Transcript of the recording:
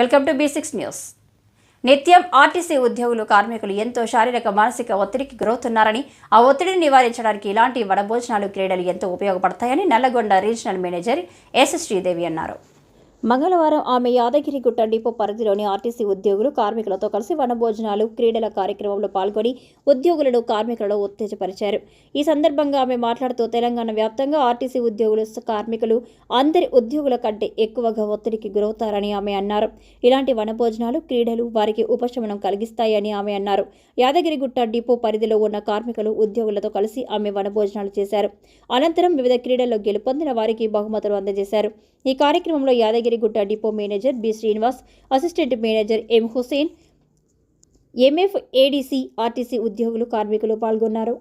Welcome to B six news. నిత్యం RTC ఉద్యోగులు కార్మికులు ఎంతో శారీరక మానసిక ఒత్తిడికి గురవుతున్నారని ఆ ఒత్తిడిని నివారించడానికి ఇలాంటి వడభోజనాలు క్రీడలు ఎంతో ఉపయోగపడతాయని Nalgonda regional manager S Sridevi అన్నారు. మంగళవారం ఆమె యాదగిరిగుట్ట డిపో పరిధిలోని ఆర్టీసీ ఉద్యోగులు కార్మికులతో కలిసి వనభోజనాలు క్రీడల కార్యక్రమంలో పాల్గొని ఉద్యోగులను కార్మికులలో ఉత్తేజపరిచారు. ఈ సందర్భంగా ఆమె మాట్లాడుతూ తెలంగాణ వ్యాప్తంగా ఆర్టీసీ ఉద్యోగులు కార్మికులు అందరి ఉద్యోగుల కంటే ఎక్కువగా ఒత్తిడికి గురవుతారని ఆమె అన్నారు. ఇలాంటి వనభోజనాలు క్రీడలు వారికి ఉపశమనం కలిగిస్తాయని ఆమె అన్నారు. యాదగిరిగుట్ట డిపో పరిధిలో ఉన్న కార్మికులు ఉద్యోగులతో కలిసి ఆమె వనభోజనాలు చేశారు. అనంతరం వివిధ క్రీడల్లో గెలుపొందిన వారికి బహుమతులు అందజేశారు. ఈ కార్యక్రమంలో Yadagiri Yadagirigutta depot manager B Srinivas assistant manager M Hussain MF ADC RTC ఉద్యోగులు కార్మికులు పాల్గొన్నారు.